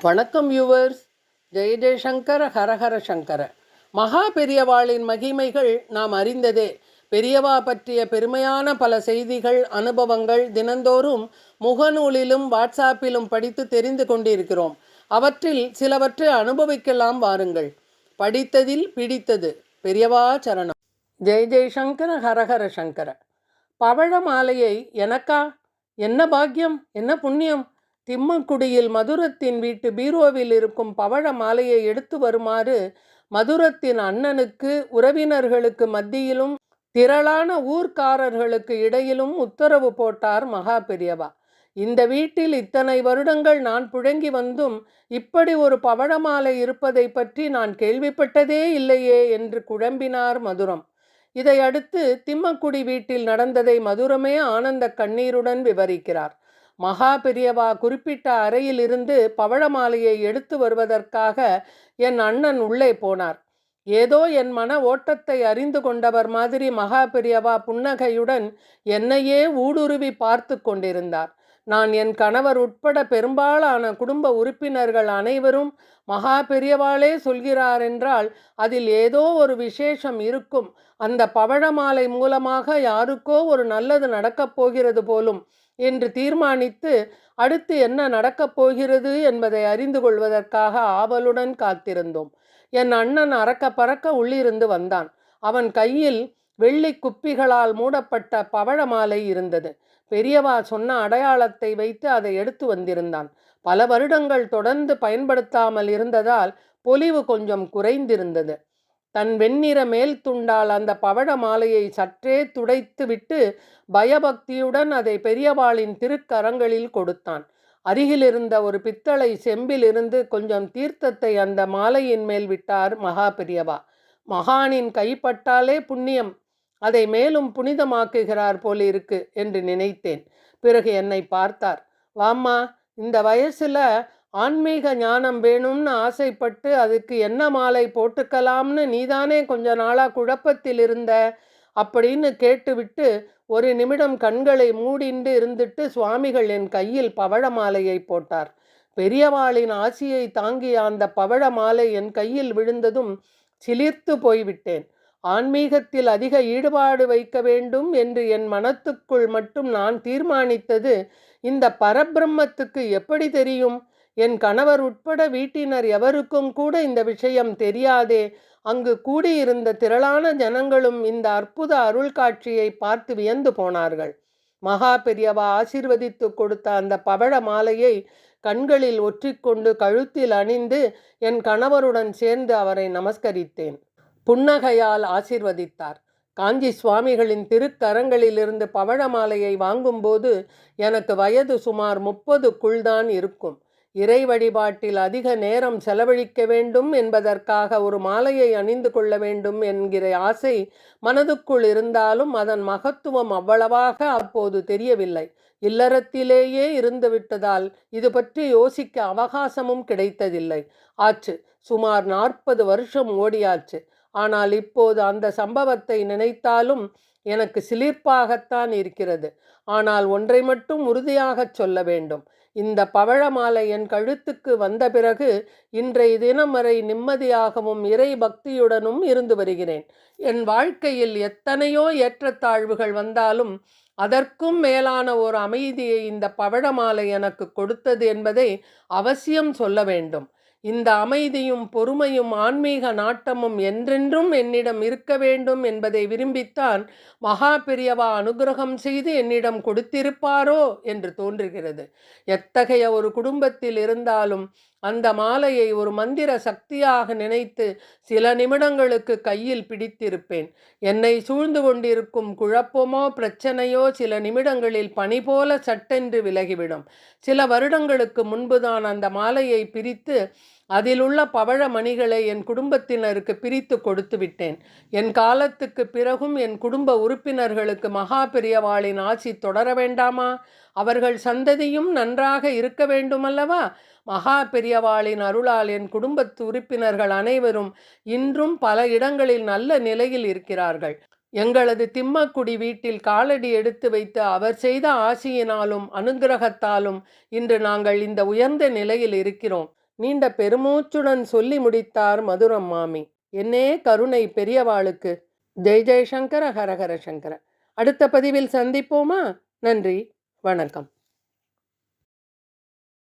வணக்கம் யூவர்ஸ் ஜெய ஜெயசங்கர ஹரஹர சங்கர. மகா பெரியவாளின் மகிமைகள் நாம் அறிந்ததே. பெரியவா பற்றிய பெருமையான பல செய்திகள் அனுபவங்கள் தினந்தோறும் முகநூலிலும் வாட்ஸ்ஆப்பிலும் படித்து தெரிந்து கொண்டிருக்கிறோம். அவற்றில் சிலவற்றை அனுபவிக்கலாம் வாருங்கள். படித்ததில் பிடித்தது. பெரியவா சரணம். ஜெய ஜெய்சங்கர ஹரஹர சங்கர. பவழ மாலையை எனக்கா? என்ன பாக்கியம்? என்ன புண்ணியம்? திம்மக்குடியில் மதுரத்தின் வீட்டு பீரோவில் இருக்கும் பவழ மாலையை எடுத்து வருமாறு மதுரத்தின் அண்ணனுக்கு உறவினர்களுக்கு மத்தியிலும் திரளான ஊர்க்காரர்களுக்கு இடையிலும் உத்தரவு போட்டார் மகா பெரியவா. இந்த வீட்டில் இத்தனை வருடங்கள் நான் புழங்கி வந்தும் இப்படி ஒரு பவழமாலை இருப்பதை பற்றி நான் கேள்விப்பட்டதே இல்லையே என்று குழம்பினார் மதுரம். இதையடுத்து திம்மக்குடி வீட்டில் நடந்ததை மதுரமே ஆனந்த கண்ணீருடன் விவரிக்கிறார். மகா பெரியவா குறிப்பிட்ட அறையிலிருந்து பவழமாலையை எடுத்து வருவதற்காக என் அண்ணன் உள்ளே போனார். ஏதோ என் மன ஓட்டத்தை அறிந்து கொண்டவர் மாதிரி மகா பெரியவா புன்னகையுடன் என்னையே ஊடுருவி பார்த்து கொண்டிருந்தார். நான் என் கணவர் உட்பட பெரும்பாலான குடும்ப உறுப்பினர்கள் அனைவரும் மகா பெரியவாளே சொல்கிறார் என்றால் அதில் ஏதோ ஒரு விசேஷம் இருக்கும். அந்த பவழமாலை மூலமாக யாருக்கோ ஒரு நல்லது நடக்கப் போகிறது போலும் என்று தீர்மானித்து அடுத்து என்ன நடக்கப் போகிறது என்பதை அறிந்து கொள்வதற்காக ஆவலுடன் காத்திருந்தோம். என் அண்ணன் அறக்க பறக்க உள்ளிருந்து வந்தான். அவன் கையில் வெள்ளி குப்பிகளால் மூடப்பட்ட பவழமாலை இருந்தது. பெரியவா சொன்ன அடையாளத்தை வைத்து அதை எடுத்து வந்திருந்தான். பல வருடங்கள் தொடர்ந்து பயன்படுத்தாமல் இருந்ததால் பொலிவு கொஞ்சம் குறைந்திருந்தது. தன் வெண்ணிற மேல் துண்டால் அந்த பவழ மாலையை சற்றே துடைத்து விட்டு பயபக்தியுடன் அதை பெரியவாளின் திருக்கரங்களில் கொடுத்தான். அருகிலிருந்த ஒரு பித்தளை செம்பிலிருந்து கொஞ்சம் தீர்த்தத்தை அந்த மாலையின் மேல் விட்டார் மகா பெரியவா. மகானின் கைப்பட்டாலே புண்ணியம். அதை மேலும் புனிதமாக்குகிறார் போலிருக்கு என்று நினைத்தேன். பிறகு என்னை பார்த்தார். வாம்மா இந்த வயசுல ஆன்மீக ஞானம் வேணும்னு ஆசைப்பட்டு அதுக்கு என்ன மாலை போட்டுக்கலாம்னு நீதானே கொஞ்ச நாளாக குழப்பத்தில் இருந்த அப்படின்னு கேட்டுவிட்டு ஒரு நிமிடம் கண்களை மூடிண்டு இருந்துட்டு சுவாமிகள் என் கையில் பவழ மாலையை போட்டார். பெரியவாளின் ஆசியை தாங்கிய அந்த பவழ மாலை என் கையில் விழுந்ததும் சிலிர்த்து போய்விட்டேன். ஆன்மீகத்தில் அதிக ஈடுபாடு வைக்க வேண்டும் என்று என் மனத்துக்குள் மட்டும் நான் தீர்மானித்தது இந்த பரபிரம்மத்துக்கு எப்படி தெரியும்? என் கணவர் உட்பட வீட்டினர் எவருக்கும் கூட இந்த விஷயம் தெரியாதே. அங்கு கூடியிருந்த திரளான ஜனங்களும் இந்த அற்புத அருள் காட்சியை பார்த்து வியந்து போனார்கள். மகா பெரியவா ஆசிர்வதித்து கொடுத்த அந்த பவழ மாலையை கண்களில் ஒற்றிக்கொண்டு கழுத்தில் அணிந்து என் கணவருடன் சேர்ந்து அவரை நமஸ்கரித்தேன். புன்னகையால் ஆசிர்வதித்தார். காஞ்சி சுவாமிகளின் திருக்கரங்களிலிருந்து பவழ மாலையை வாங்கும்போது எனக்கு வயது சுமார் முப்பதுக்குள்தான் இருக்கும். இறை வழிபாட்டில் அதிக நேரம் செலவழிக்க வேண்டும் என்பதற்காக ஒரு மாலையை அணிந்து கொள்ள வேண்டும் என்கிற ஆசை மனதுக்குள் இருந்தாலும் அதன் மகத்துவம் அவ்வளவாக அப்போது தெரியவில்லை. இல்லறத்திலேயே இருந்துவிட்டதால் இது பற்றி யோசிக்க அவகாசமும் கிடைத்ததில்லை. ஆச்சு சுமார் நாற்பது வருஷம் ஓடியாச்சு. ஆனால் இப்போது அந்த சம்பவத்தை நினைத்தாலும் எனக்கு சிலிர்ப்பாகத்தான் இருக்கிறது. ஆனால் ஒன்றை மட்டும் உறுதியாகச் சொல்ல வேண்டும். இந்த பவழமாலை என் கழுத்துக்கு வந்த பிறகு இன்றைய தினம் வரை நிம்மதியாகவும் இறை பக்தியுடனும் இருந்து வருகிறேன். என் வாழ்க்கையில் எத்தனையோ ஏற்றத்தாழ்வுகள் வந்தாலும் அதற்கும் மேலான ஒரு அமைதியை இந்த பவழமாலை எனக்கு கொடுத்தது என்பதை அவசியம் சொல்ல வேண்டும். இந்த அமைதியும் பொறுமையும் ஆன்மீக நாட்டமும் என்றென்றும் என்னிடம் இருக்க வேண்டும் என்பதை விரும்பித்தான் மகா பெரியவா அனுகிரகம் செய்து என்னிடம் கொடுத்திருப்பாரோ என்று தோன்றுகிறது. எத்தகைய ஒரு குடும்பத்தில் இருந்தாலும் அந்த மாலையை ஒரு மந்திர சக்தியாக நினைத்து சில நிமிடங்களுக்கு கையில் பிடித்திருப்பேன். என்னை சூழ்ந்து கொண்டிருக்கும் குழப்பமோ பிரச்சனையோ சில நிமிடங்களில் பனி போல சட்டென்று விலகிவிடும். சில வருடங்களுக்கு முன்புதான் அந்த மாலையை பிரித்து அதிலுள்ள பவழ மணிகளை என் குடும்பத்தினருக்கு பிரித்து கொடுத்து விட்டேன். என் காலத்துக்கு பிறகும் என் குடும்ப உறுப்பினர்களுக்கு மகா பெரியவாளின் ஆசி தொடர வேண்டாமா? அவர்கள் சந்ததியும் நன்றாக இருக்க வேண்டுமல்லவா? மகா பெரியவாளின் அருளால் என் குடும்பத்து உறுப்பினர்கள் அனைவரும் இன்றும் பல இடங்களில் நல்ல நிலையில் இருக்கிறார்கள். எங்களது திம்மக்குடி வீட்டில் காலடி எடுத்து வைத்து அவர் செய்த ஆசியினாலும் அனுக்கிரகத்தாலும் இன்று நாங்கள் இந்த உயர்ந்த நிலையில் இருக்கிறோம். நீண்ட பெருமூச்சுடன் சொல்லி முடித்தார் மதுரம் மாமி. என்னே கருணை பெரியவாளுக்கு. ஜெய் ஜெய்சங்கர ஹரஹர சங்கர. அடுத்த பதிவில் சந்திப்போமா? நன்றி. வணக்கம்.